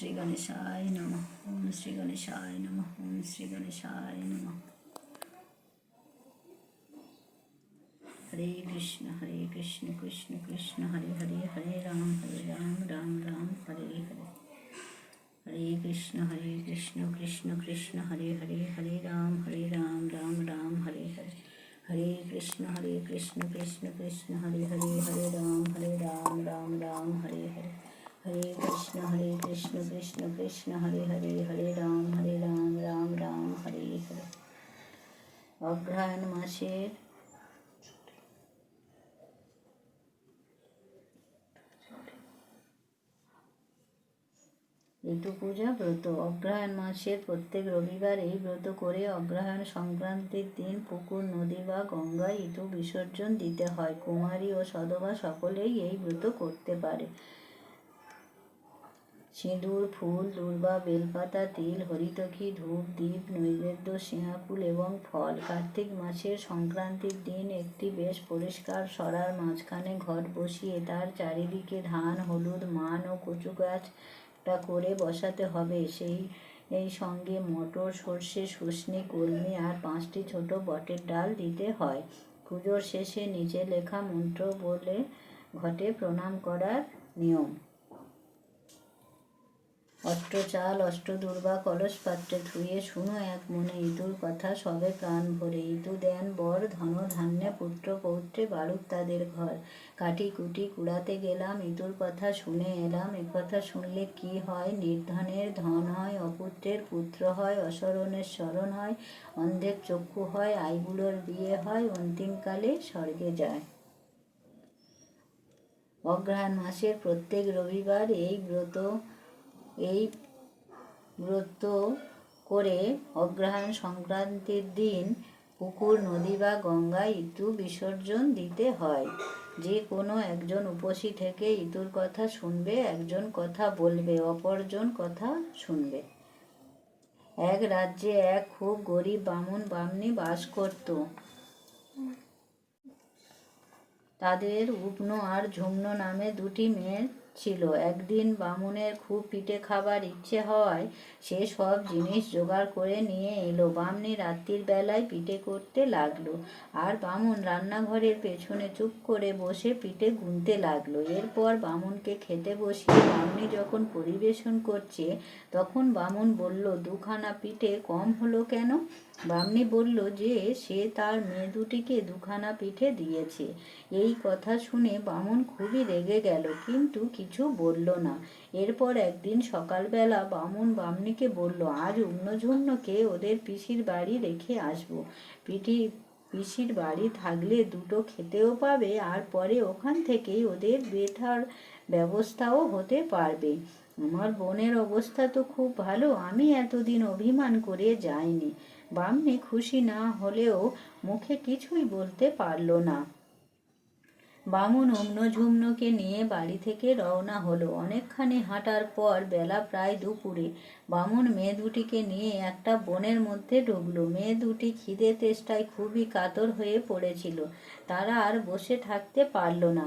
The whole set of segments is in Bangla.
ওম শ্রী গণেশায় নম ওম শ্রী গণেশায় নম ওম শ্রী গণেশায় নম হরে কৃষ্ণ হরে কৃষ্ণ কৃষ্ণ কৃষ্ণ হরে হরে হরে রাম হরে রাম রাম রাম হরে হরে হরে কৃষ্ণ হরে কৃষ্ণ কৃষ্ণ কৃষ্ণ হরে হরে হরে রাম হরে রাম রাম রাম হরে হরে হরে কৃষ্ণ হরে কৃষ্ণ কৃষ্ণ কৃষ্ণ হরে হরে হরে রাম হরে রাম রাম রাম হরে হরে কৃষ্ণ হরে কৃষ্ণ কৃষ্ণ কৃষ্ণ হরে হরে হরে রাম হরে রাম রাম রাম হরে হরে অগ্রহায়ণ মাসের ঋতু পূজা ব্রত অগ্রহায়ণ মাসের প্রত্যেক রবিবার এই ব্রত করে অগ্রহায়ণ সংক্রান্তির দিন পুকুর নদী বা গঙ্গায় ঋতু বিসর্জন দিতে হয় কুমারী ও সধবা সকলেই এই ব্রত করতে পারে। সিঁদুর, ফুল, দূর্বা, বেলপাতা, তিল, হরিতকি, ধূপ দ্বীপ নৈবেদ্য সিংহাফুল এবং ফল। কার্তিক মাসের সংক্রান্তির দিন একটি বেশ পরিষ্কার সরার মাঝখানে ঘট বসিয়ে তার চারিদিকে ধান, হলুদ, মান ও কচু গাছটা করে বসাতে হবে। সেই, এই সঙ্গে মটর, সর্ষে শুশনি কলমি আর পাঁচটি ছোট বটের ডাল দিতে হয়। পুজোর শেষে নিচে লেখা মন্ত্র বলে ঘটে প্রণাম করার নিয়ম। অষ্ট চাল, অষ্ট দুর্বা, কলস পাত্রে ধুয়ে শুনো এক মনে ইঁদুর কথা সবে প্রাণ ভরে। ইঁদু দেন বর, ধন, ধান্যে, পুত্র, পৌত্রে বাড়ুক তাদের ঘর। কাটি কুটি কুড়াতে গেলাম, ইঁদুর কথা শুনে এলাম। কথা শুনলে কি হয়? নির্ধনের ধন হয়, অপুত্রের পুত্র হয় অসরণের স্মরণ হয়, অন্ধের চক্ষু হয় আইগুলোর বিয়ে হয় অন্তিমকালে স্বর্গে যায়। অগ্রহায়ণ মাসের প্রত্যেক রবিবার এই ব্রত এই ব্রত করে অগ্রহায়ণ সংক্রান্তির দিন পুকুর, নদী বা গঙ্গায় ইতু বিসর্জন দিতে হয়। যে কোনো একজন উপসী থেকে ইতুর কথা শুনবে, একজন কথা বলবে, অপরজন কথা শুনবে। এক রাজ্যে এক খুব গরিব বামুন বামনি বাস করত। তাদের উপনো আর ঝুমনো নামে দুটি মেয়ে ছিল। একদিন বামুনের খুব পিঠে খাবার ইচ্ছে হওয়ায় সে সব জিনিস জোগাড় করে নিয়ে এলো। বামনি রাত্রির বেলায় পিঠে করতে লাগল আর বামুন রান্নাঘরের পেছনে চুপ করে বসে পিঠে গুনতে লাগল। এরপর বামুনকে খেতে বসিয়ে বামনি যখন পরিবেশন করছে, তখন বামুন বলল, দুখানা পিঠে কম হলো কেন? বামনি বলল, যে সে তার মেয়ে দুটিকে দুখানা পিঠে দিয়েছে। এই কথা শুনে বামুন খুবই রেগে গেল। কিন্তু কিছু বলল না। এরপর একদিন সকালবেলা বামুন বামনিকে বলল, আজ উগ্নঝুম্নকে ওদের পিসির বাড়ি রেখে আসব। পিঠি পিসির বাড়ি থাকলে দুটো খেতেও পাবে, আর পরে ওখান থেকেই ওদের বেথার ব্যবস্থাও হতে পারবে। আমার বোনের অবস্থা তো খুব ভালো, আমি এতদিন অভিমান করে যাইনি। বামনি খুশি না হলেও মুখে কিছুই বলতে পারল না। বামুন অম্নঝুম্নকে নিয়ে বাড়ি থেকে রওনা হলো। অনেকখানি হাঁটার পর বেলা প্রায় দুপুরে বামুন মেয়ে দুটিকে নিয়ে একটা বনের মধ্যে ঢুকলো। মেয়ে দুটি খিদে তেষ্টায় খুবই কাতর হয়ে পড়েছিল। তারা আর বসে থাকতে পারল না।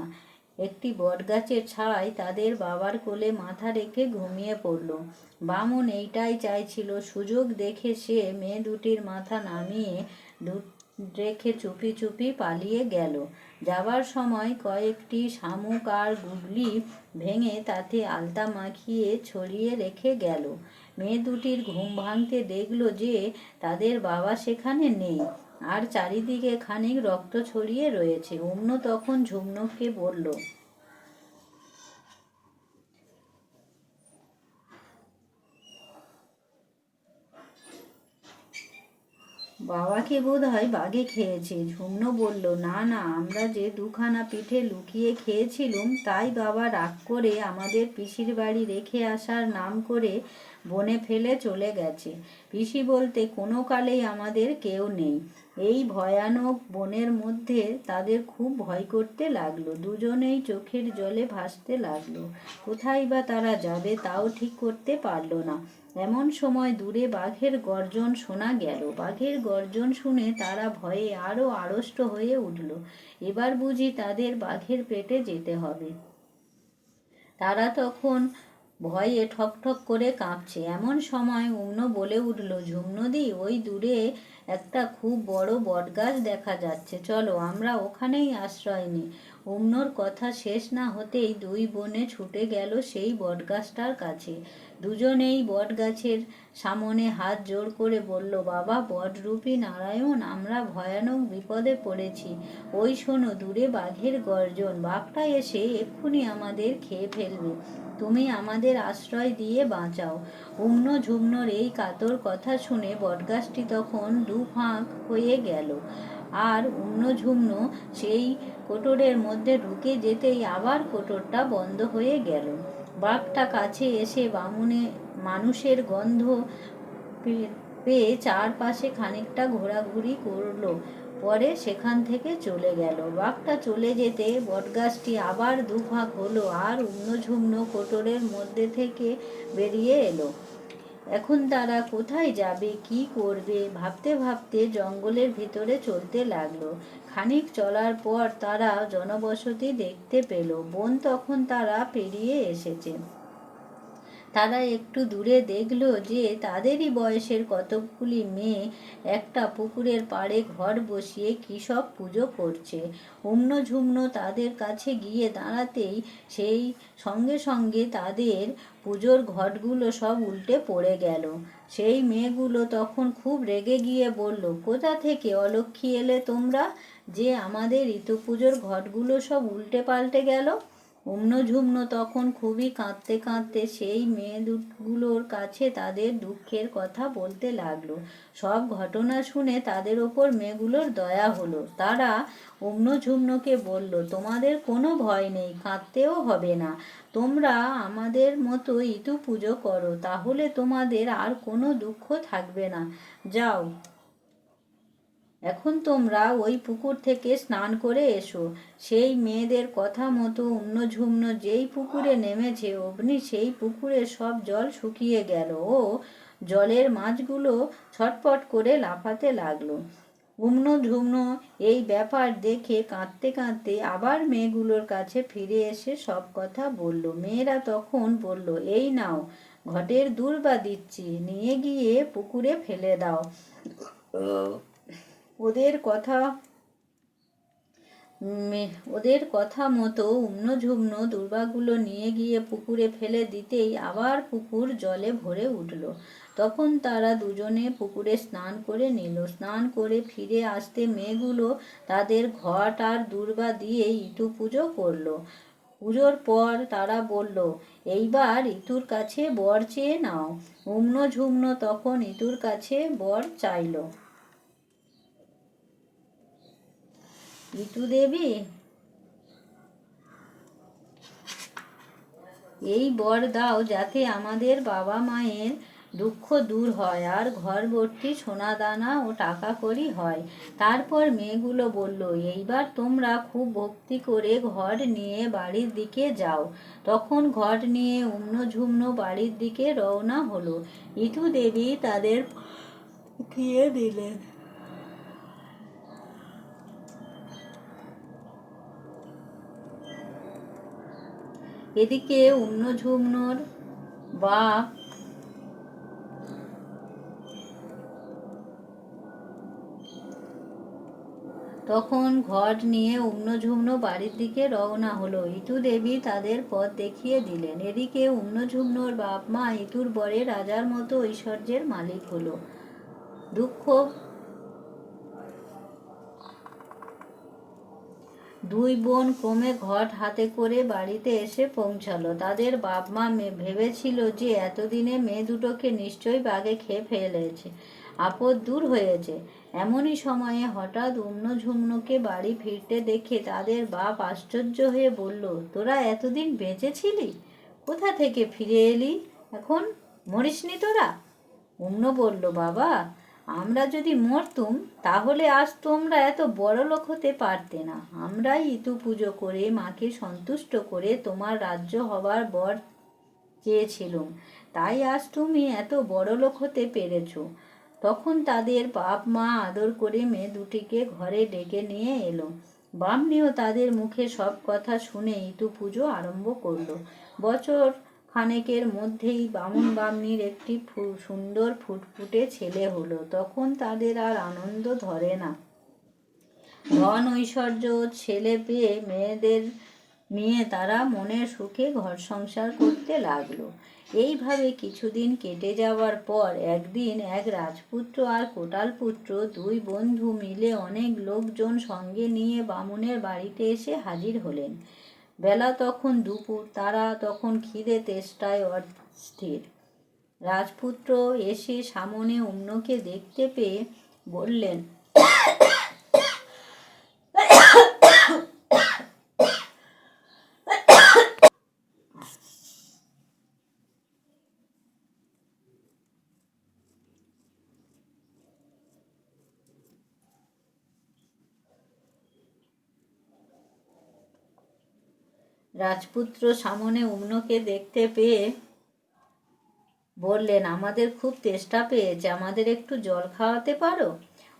একটি বটগাছের ছায় তাদের বাবার কোলে মাথা রেখে ঘুমিয়ে পড়ল। বামুন এইটাই চাইছিল। সুযোগ দেখে সে মেয়ে দুটির মাথা নামিয়ে দু রেখে চুপি চুপি পালিয়ে গেল। যাবার সময় কয়েকটি শামুক আর গুগলি ভেঙে তাতে আলতা মাখিয়ে ছড়িয়ে রেখে গেল। মেয়ে দুটির ঘুম ভাঙতে দেখল যে তাদের বাবা সেখানে নেই আর চারিদিকে খানিক রক্ত ছড়িয়ে রয়েছে। অন্য তখন ঝুমনককে বলল বাবাকে বোধ হয় বাঘে খেয়েছে। ঝুমন বলল, না না, আমরা যে দুখানা পিঠে লুকিয়ে খেয়েছিলুম, তাই বাবা রাগ করে আমাদের পিসির বাড়ি রেখে আসার নাম করে বনে ফেলে চলে গেছে। পিসি বলতে কোনো কালেই আমাদের কেউ নেই। এই ভয়ানক বনের মধ্যে তাদের খুব ভয় করতে লাগল। দুজনেই চোখের জলে ভাসতে লাগল। কোথায় বা তারা যাবে তাও ঠিক করতে পারল না। এমন সময় দূরে বাঘের গর্জন শোনা গেল। বাঘের গর্জন শুনে তারা ভয়ে আরও আড়ষ্ট হয়ে উঠল। এবার বুঝি তাদের বাঘের পেটে যেতে হবে। তারা তখন ভয়ে ঠক ঠক করে কাঁপছে। এমন সময় অন্য বলে উঠল ঝুমনদি ওই দূরে একটা খুব বড় বটগাছ দেখা যাচ্ছে। চলো, আমরা ওখানেই আশ্রয় নিই। অন্যর কথা শেষ না হতেই দুই বোনে ছুটে গেল সেই বটগাছটার কাছে। দুজনেই বটগাছের সামনে হাত জোড় করে বলল, বাবা, বটরূপী নারায়ণ, আমরা ভয়ানক বিপদে পড়েছি। ওই শোনো, দূরে বাঘের গর্জন। বাঘটা এসে এক্ষুনি আমাদের খেয়ে ফেলবে। তুমি আমাদের আশ্রয় দিয়ে বাঁচাও। উম্ন ঝুমনোর এই কাতর কথা শুনে বটগাছটি তখন দু ফাঁক হয়ে গেল। আর উম্ন ঝুমন সেই কোটরের মধ্যে ঢুকে যেতেই আবার কোটরটা বন্ধ হয়ে গেল। বাঘটা কাছে এসে বামুনে মানুষের গন্ধ পেয়ে চারপাশে খানিকটা ঘোরাঘুরি করল। পরে সেখান থেকে চলে গেল। বাঘটা চলে যেতে বটগাছটি আবার দুভাগ হলো আর উম্নঝুম্ন কোটরের মধ্যে থেকে বেরিয়ে এলো। এখন তারা কোথায় যাবে, কি করবে? ভাবতে ভাবতে জঙ্গলের ভিতরে চলতে লাগল। খানিক চলার পর তারা জনবসতি দেখতে পেল। বন তখন তারা পেরিয়ে এসেছে। তারা একটু দূরে দেখল যে তাদেরই বয়সের কতকগুলি মেয়ে একটা পুকুরের পাড়ে ঘর বসিয়ে কী সব পুজো করছে। অন্য ঝুমনো তাদের কাছে গিয়ে দাঁড়াতেই সেই সঙ্গে সঙ্গে তাদের পুজোর ঘটগুলো সব উল্টে পড়ে গেল। সেই মেয়েগুলো তখন খুব রেগে গিয়ে বলল, কোথা থেকে অলক্ষী এলে তোমরা? যে আমাদের ঋতু পুজোর ঘটগুলো সব উল্টে পাল্টে গেল? অন্য ঝুমনো তখন খুবই কাঁদতে কাঁদতে সেই মেয়ে দুগুলোর কাছে তাদের দুঃখের কথা বলতে লাগল। সব ঘটনা শুনে তাদের ওপর মেয়েগুলোর দয়া হলো। তারা অন্য ঝুমনোকে বলল, তোমাদের কোনো ভয় নেই, কাঁদতেও হবে না। তোমরা আমাদের মতো ইতু পুজো করো, তাহলে তোমাদের আর কোনো দুঃখ থাকবে না। যাও। এখন তোমরা ওই পুকুর থেকে স্নান করে এসো। সেই মেয়েদের কথা মতো অন্য যেই পুকুরে নেমেছে, অগ্নি সেই পুকুরে সব জল শুকিয়ে গেল। ও, জলের মাছগুলো ছটপট করে লাফাতে লাগল। উম্ন ঝুমনো এই ব্যাপার দেখে কাঁদতে কাঁদতে আবার মেয়েগুলোর কাছে ফিরে এসে সব কথা বলল। মেয়েরা তখন বলল, এই নাও, ঘটের দূর্বা দিচ্ছি, নিয়ে গিয়ে পুকুরে ফেলে দাও। ওদের কথা ওদের কথা মতো উম্ন ঝুমন দুর্বাগুলো নিয়ে গিয়ে পুকুরে ফেলে দিতেই আবার পুকুর জলে ভরে উঠল। তখন তারা দুজনে পুকুরে স্নান করে নিল। স্নান করে ফিরে আসতে মেয়েগুলো তাদের ঘট আর দুর্বা দিয়ে ইটু পুজো করল। পুজোর পর তারা বলল, এইবার ইতুর কাছে বর চেয়ে নাও। উম্ন ঝুমন তখন ইতুর কাছে বর চাইলো। ঋতু দেবী? এই বর দাও যাতে আমাদের বাবা মায়ের দুঃখ দূর হয় আর ঘর ভর্তি সোনা দানা ও টাকা করি হয়। তারপর মেয়েগুলো বলল, এইবার তোমরা খুব ভক্তি করে ঘর নিয়ে বাড়ির দিকে যাও। তখন ঘর নিয়ে উম্ন ঝুমন বাড়ির দিকে রওনা হলো। ইতু দেবী তাদের খেয়ে দিলেন। এদিকে অন্য ঝুমনোর বাপ তখন ঘট নিয়ে উম্ন ঝুমনো বাড়ির দিকে রওনা হলো। ইতু দেবী তাদের পথ দেখিয়ে দিলেন। এদিকে উম্ন ঝুমনোর বাপ মা ইতুর বরে রাজার মতো ঐশ্বর্যের মালিক হলো। দুঃখ দুই বোন ক্রমে ঘট হাতে করে বাড়িতে এসে পৌঁছালো। তাদের বাপ মা ভেবেছিল যে এতদিনে মেয়ে দুটোকে নিশ্চয়ই বাঘে খেয়ে ফেলেছে, আপদ দূর হয়েছে। এমনই সময়ে হঠাৎ অন্য ঝুমনুকে বাড়ি ফিরতে দেখে তাদের বাপ আশ্চর্য হয়ে বলল, তোরা এতদিন বেঁচেছিলি? কোথা থেকে ফিরে এলি? এখন মরিসনি তোরা? অন্য বলল, বাবা আমরা যদি মরতুম, তাহলে আজ তোমরা এত বড় লোক হতে পারতে না। আমরাই ইতু পুজো করে, মাকে সন্তুষ্ট করে তোমার রাজ্য হবার বর চেয়েছিলুম। তাই আজ তুমি এত বড় লোক হতে পেরেছ। তখন তাদের বাপ মা আদর করে মেয়ে দুটিকে ঘরে ডেকে নিয়ে এলো। বামনিও তাদের মুখে সব কথা শুনে ইতু পুজো আরম্ভ করল। বছর খানেকের মধ্যেই বামুন বামনির একটি সুন্দর ফুটফুটে ছেলে হলো। তখন তাদের আর আনন্দ ধরে না। ধন ঐশ্বর্য ছেলে পেয়ে মেয়েদের নিয়ে তারা মনের সুখে ঘর সংসার করতে লাগল। এইভাবে কিছুদিন কেটে যাওয়ার পর একদিন এক রাজপুত্র আর কোটাল পুত্র দুই বন্ধু মিলে অনেক লোকজন সঙ্গে নিয়ে বামুনের বাড়িতে এসে হাজির হলেন। বেলা তখন দুপুর, তারা তখন খিদে তেষ্টায় অস্থির। রাজপুত্র এসে সামনে অন্যকে দেখতে পেয়ে বললেন রাজপুত্র সামনে অন্যকে দেখতে পেয়ে বললেন, আমাদের খুব তেষ্টা পেয়েছে, আমাদের একটু জল খাওয়াতে পারো?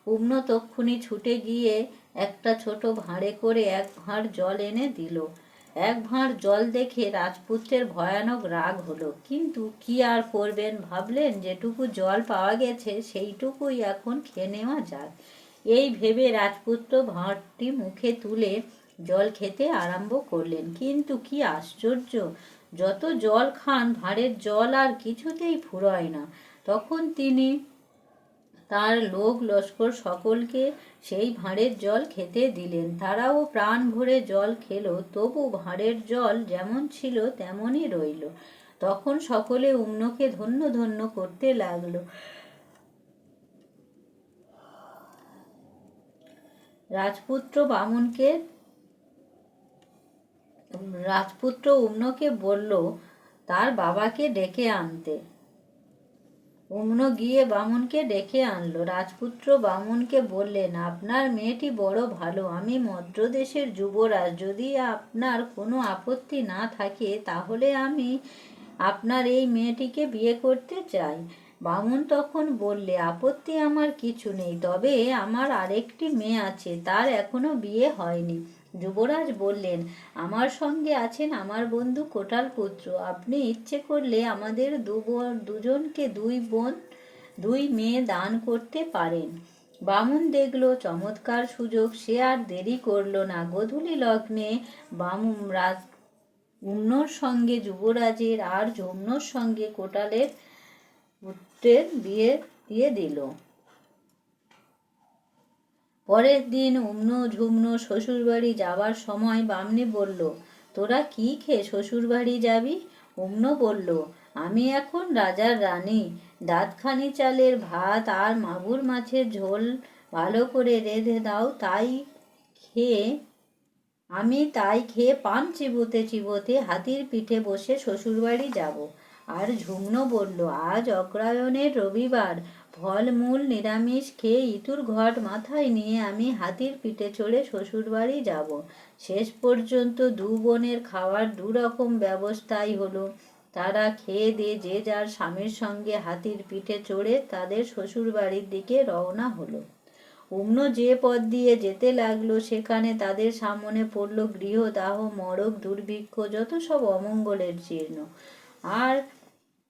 উম্ন তক্ষুনি ছুটে গিয়ে একটা ছোট ভাঁড়ে করে এক ভাঁড় জল এনে দিল। এক ভাঁড় জল দেখে রাজপুত্রের ভয়ানক রাগ হলো। কিন্তু কি আর করবেন? ভাবলেন, যেটুকু জল পাওয়া গেছে, সেইটুকুই এখন খেয়ে নেওয়া যাক। এই ভেবে রাজপুত্র ভাঁড়টি মুখে তুলে জল খেতে আরম্ভ করলেন। কিন্তু কি আশ্চর্য, যত জল খান ভাঁড়ের জল আর কিছুতেই ফুরোয় না। তখন তিনি তার লোক লস্কর সকলকে সেই ভাঁড়ের জল খেতে দিলেন। তারাও প্রাণ ভরে জল খেলো, তবু ভাঁড়ের জল যেমন ছিল তেমনই রইল। তখন সকলে উম্নকে ধন্য ধন্য করতে লাগল। রাজপুত্র বামুনকে রাজপুত্র উম্নকে বলল, তার বাবাকে ডেকে আনতে। উম্ন গিয়ে বামুনকে ডেকে আনলো। রাজপুত্র বামুনকে বললেন, আপনার মেয়েটি বড় ভালো। আমি মদ্রদেশের যুবরাজ। যদি আপনার কোনো আপত্তি না থাকে, তাহলে আমি আপনার এই মেয়েটিকে বিয়ে করতে চাই। বামুন তখন বললে, আপত্তি আমার কিছু নেই। তবে আমার আরেকটি মেয়ে আছে। তার এখনও বিয়ে হয়নি। যুবরাজ বললেন, আমার সঙ্গে আছেন আমার বন্ধু কোটাল পুত্র। আপনি ইচ্ছে করলে আমাদের দুজনকে দুই বোন, দুই মেয়ে দান করতে পারেন। বামুন দেখল, চমৎকার সুযোগ। সে আর দেরি করল না। গোধূলি লগ্নে বামুন রাজ, উন্নর সঙ্গে যুবরাজের আর যমুনোর সঙ্গে কোটালের পুত্রের বিয়ে দিয়ে দিল। পরের দিন উম্ন ঝুমনো শ্বশুরবাড়ি যাবার সময় বামনি বলল, তোরা কি খেয়ে শ্বশুরবাড়ি যাবি? উম্ন বলল, আমি এখন রাজার রানী। দাঁতখানি চালের ভাত আর মাগুর মাছের ঝোল ভালো করে রেঁধে দাও, তাই খেয়ে, আমি তাই খেয়ে পান চিবোতে চিবোতে হাতির পিঠে বসে শ্বশুরবাড়ি যাব। আর ঝুমনো বলল, আজ অগ্রায়ণের রবিবার ফলমূল নিরামিষ খেয়ে ইতুর ঘট মাথায় নিয়ে আমি হাতির পিঠে চড়ে শ্বশুরবাড়ি যাব। শেষ পর্যন্ত দু বোনের খাওয়ার দু রকম ব্যবস্থাই হলো। তারা খেয়ে দিয়ে যে যার স্বামীর সঙ্গে হাতির পিঠে চড়ে তাদের শ্বশুরবাড়ির দিকে রওনা হলো। অন্য যে পথ দিয়ে যেতে লাগল, সেখানে তাদের সামনে পড়ল গৃহদাহ, মরক, দুর্ভিক্ষ, যত সব অমঙ্গলের চিহ্ন আর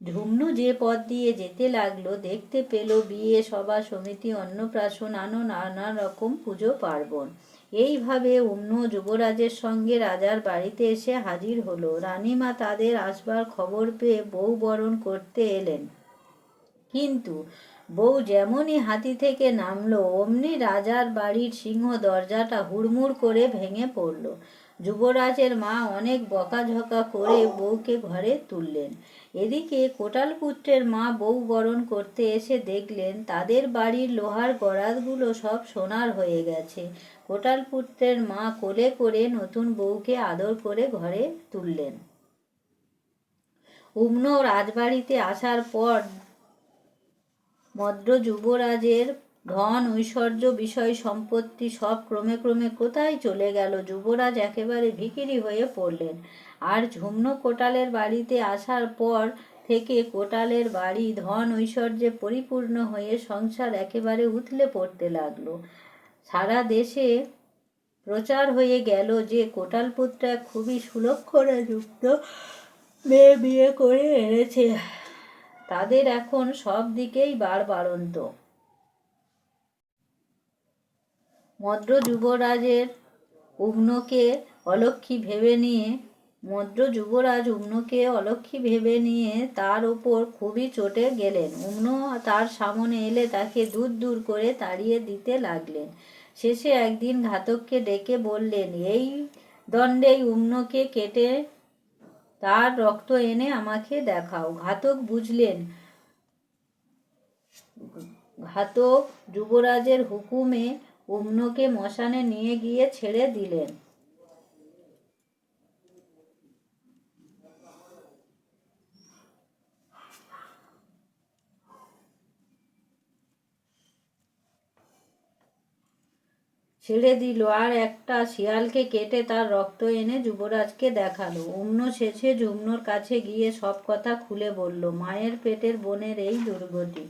ঝুমনু যে পথ দিয়ে যেতে লাগল, দেখতে পেল বিয়ে, সভা, সমিতি, অন্নপ্রাশন আনো নানা রকম পুজো, পার্বণ। এইভাবে অন্য যুবরাজের সঙ্গে রাজার বাড়িতে এসে হাজির হলো। রানীমা তাদের আসবার খবর পেয়ে বউ বরণ করতে এলেন। কিন্তু বউ যেমনই হাতি থেকে নামলো, অমনি রাজার বাড়ির সিংহ দরজাটা হুড়মুড় করে ভেঙে পড়ল। যুবরাজের মা অনেক বকাঝকা করে বউকে ঘরে তুললেন। এদিকে কোটাল পুত্রের মা বউ বরণ করতে এসে দেখলেন, তাদের বাড়ির লোহার গড়াতগুলো সব সোনার হয়ে গেছে। কোটাল পুত্রের মা কোলে করে নতুন বউকে আদর করে ঘরে তুললেন। উম্ন রাজবাড়িতে আসার পর মদ্র যুবরাজের ধন, ঐশ্বর্য, বিষয়, সম্পত্তি সব ক্রমে ক্রমে কোথায় চলে গেল? যুবরাজ একেবারে ভিখিরি হয়ে পড়লেন। আর ঝুমনো কোটালের বাড়িতে আসার পর থেকে কোটালের বাড়ি ধন, ঐশ্বর্যে পরিপূর্ণ হয়ে সংসার একেবারে উথলে পড়তে লাগল। সারা দেশে প্রচার হয়ে গেল যে কোটালপুত্র খুবই সুলক্ষণে যুক্ত মেয়ে বিয়ে করে এনেছে। তাদের এখন সব দিকেই বাড়বাড়ন্ত মদ্র যুবরাজের উগ্নকে অলক্ষী ভেবে নিয়ে মদ্র যুবরাজ উগ্নকে অলক্ষী ভেবে নিয়ে তার ওপর খুবই চটে গেলেন। উগ্ন তার সামনে এলে তাকে দূর দূর করে তাড়িয়ে দিতে লাগলেন। শেষে একদিন ঘাতককে ডেকে বললেন, এই দণ্ডেই উগ্নকে কেটে তার রক্ত এনে আমাকে দেখাও। ঘাতক বুঝলেন, ঘাতক যুবরাজের হুকুমে উগ্নকে মশানে নিয়ে গিয়ে ছেড়ে দিলেন। ছেড়ে দিল, আর একটা শিয়ালকে কেটে তার রক্ত এনে যুবরাজকে দেখাল। অন্য শেষে ঝুমনোর কাছে গিয়ে সব কথা খুলে বলল, মায়ের পেটের বোনের এই দুর্গতি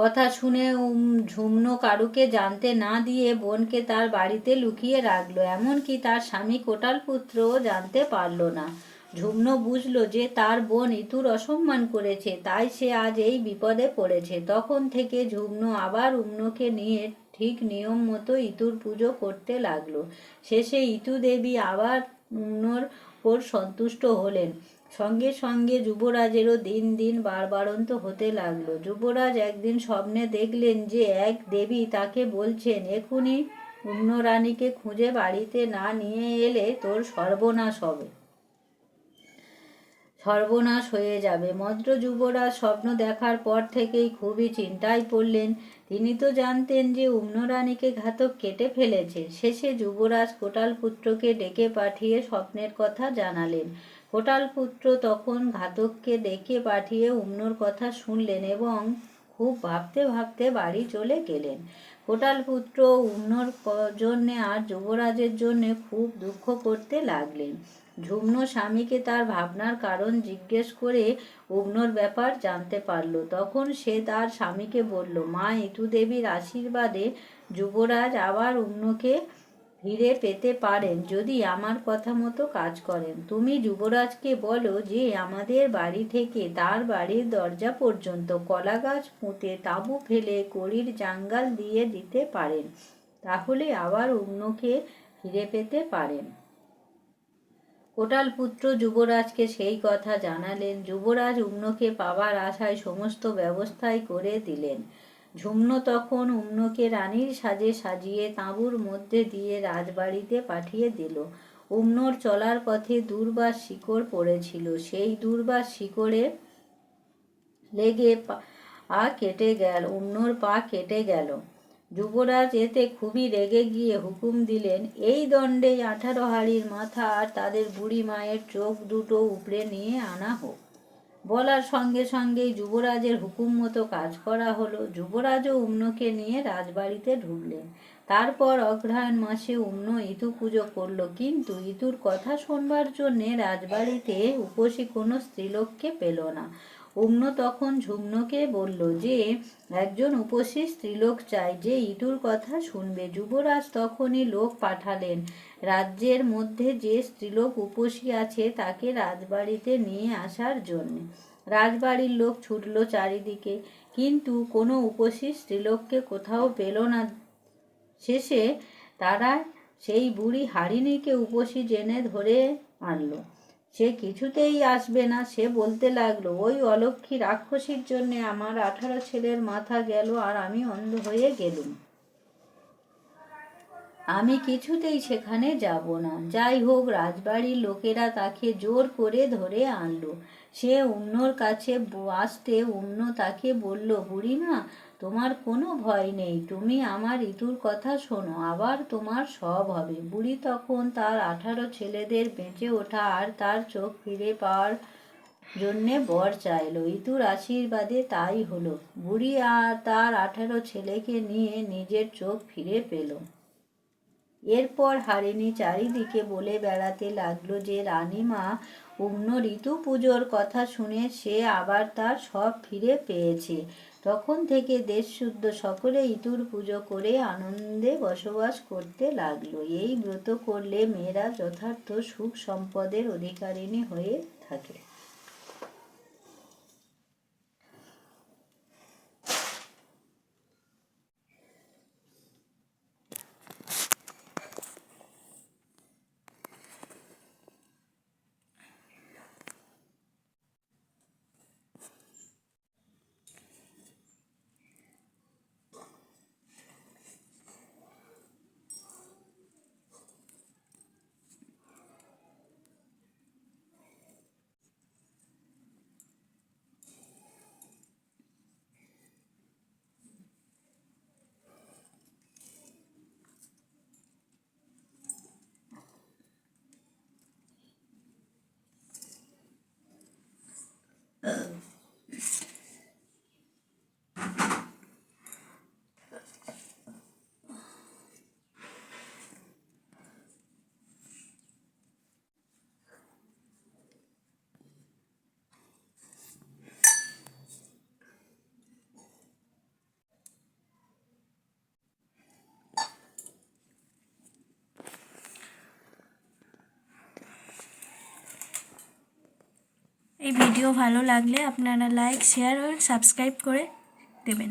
কথা শুনে ঝুমনো কারুকে জানতে না দিয়ে বোনকে তার বাড়িতে লুকিয়ে রাখল। এমনকি তার স্বামী কোটাল পুত্রও জানতে পারল না। ঝুমনো বুঝলো যে তার বোন ইতুর অসম্মান করেছে, তাই সে আজ এই বিপদে পড়েছে। তখন থেকে ঝুমনো আবার উম্নকে নিয়ে ঠিক নিয়ম মতো ইতুর পুজো করতে লাগল। শেষে ইতু দেবী আবার উম্নর ওর সন্তুষ্ট হলেন। সঙ্গে সঙ্গে যুবরাজেরও দিন দিন বাড়বাড়ন্ত হতে লাগল। যুবরাজ একদিন স্বপ্নে দেখলেন যে এক দেবী তাকে বলছেন, এখুনি রানীকে খুঁজে বাড়িতে না নিয়ে এলে তোর সর্বনাশ হবে। সর্বনাশ হয়ে যাবে। মদ্র যুবরাজ স্বপ্ন দেখার পর থেকেই খুবই চিন্তায় পড়লেন। তিনি তো জানতেন যে উম্নরানীকে ঘাতক কেটে ফেলেছে। শেষে যুবরাজ কোটাল পুত্রকে ডেকে পাঠিয়ে স্বপ্নের কথা জানালেন। কোটাল পুত্র তখন ঘাতককে ডেকে পাঠিয়ে উম্নর কথা শুনলেন এবং খুব ভাবতে ভাবতে বাড়ি চলে গেলেন। কোটাল পুত্র উম্নর জন্যে আর যুবরাজের জন্যে খুব দুঃখ করতে লাগলেন। ঝুমন স্বামীকে তার ভাবনার কারণ জিজ্ঞেস করে উগ্নর ব্যাপার জানতে পারল। তখন সে তার স্বামীকে বলল, মা ইতুদেবীর আশীর্বাদে যুবরাজ আবার উগ্নকে ফিরে পেতে পারেন যদি আমার কথা মতো কাজ করেন। তুমি যুবরাজকে বলো যে আমাদের বাড়ি থেকে তার বাড়ির দরজা পর্যন্ত কলা গাছ পুঁতে তাঁবু ফেলে কড়ির জাঙ্গাল দিয়ে দিতে পারেন, তাহলে আবার উগ্নকে ফিরে পেতে পারেন। কোটাল পুত্র যুবরাজকে সেই কথা জানালেন। যুবরাজ উম্নকে পাবার আশায় সমস্ত ব্যবস্থাই করে দিলেন। ঝুমনো তখন উম্নকে রানীর সাজে সাজিয়ে তাঁবুর মধ্যে দিয়ে রাজবাড়িতে পাঠিয়ে দিল। উম্নর চলার পথে দুর্বার শিকড় পড়েছিল। সেই দুর্বার শিকড়ে লেগে পা কেটে গেল, উম্নর পা কেটে গেল। যুবরাজ এতে খুবই রেগে গিয়ে হুকুম দিলেন, এই দণ্ডেই আঠারো হাড়ির মাথা আর তাদের বুড়ি মায়ের চোখ দুটো উপড়ে নিয়ে আনা হোক। বলার সঙ্গে সঙ্গেই যুবরাজের হুকুম মতো কাজ করা হলো। যুবরাজও উম্নকে নিয়ে রাজবাড়িতে ঢুকলেন। তারপর অগ্রহায়ণ মাসে উম্ন ইতু পুজো করল। কিন্তু ইতুর কথা শোনবার জন্যে রাজবাড়িতে উপসী কোনো স্ত্রীলোককে পেল না। অন্য তখন ঝুমনোকে বলল যে, একজন উপস্থিত স্ত্রীলোক চাই যে ইটুর কথা শুনবে। যুবরাজ তখনই লোক পাঠালেন। রাজ্যের মধ্যে যে স্ত্রীলোক উপসী আছে তাকে রাজবাড়িতে নিয়ে আসার জন্য। রাজবাড়ির লোক ছুটল চারিদিকে, কিন্তু কোনো উপসী স্ত্রীলোককে কোথাও পেল না। শেষে তারা সেই বুড়ি হারিণীকে উপসী জেনে ধরে আনলো। সে কিছুতেই আসবে না। সে বলতে লাগল, ওই অলক্ষী রাক্ষসীর জন্যে আমার আঠারো ছেলের মাথা গেল আর আমি অন্ধ হয়ে গেলুম। আমি কিছুতেই সেখানে যাব না। যাই হোক, রাজবাড়ির লোকেরা তাকে জোর করে ধরে আনলো। সে অন্যর কাছে আসতে অন্য তাকে বলল, বুড়িমা তোমার কোনো ভয় নেই। তুমি আমার ঋতুর কথা শোনো, আবার তোমার সব হবে। বুড়ি তখন তার আঠারো ছেলেদের বেঁচে ওঠা আর তার চোখ ফিরে পাওয়ার জন্যে বর চাইল। ইতুর আশীর্বাদে তাই হলো। বুড়ি আর তার আঠারো ছেলেকে নিয়ে নিজের চোখ ফিরে পেল। এরপর হারিণী চারিদিকে বলে বেড়াতে লাগল যে, রানীমা অন্য ঋতু পুজোর কথা শুনে সে আবার তার সব ফিরে পেয়েছে। তখন থেকে দেশশুদ্ধ সকলে ইতুর পুজো করে আনন্দে বসবাস করতে লাগল। এই ব্রত করলে মেয়েরা যথার্থ সুখ সম্পদের অধিকারিণী হয়ে থাকে। ভিডিও ভালো লাগলে আপনারা লাইক শেয়ার ও সাবস্ক্রাইব করে দেবেন।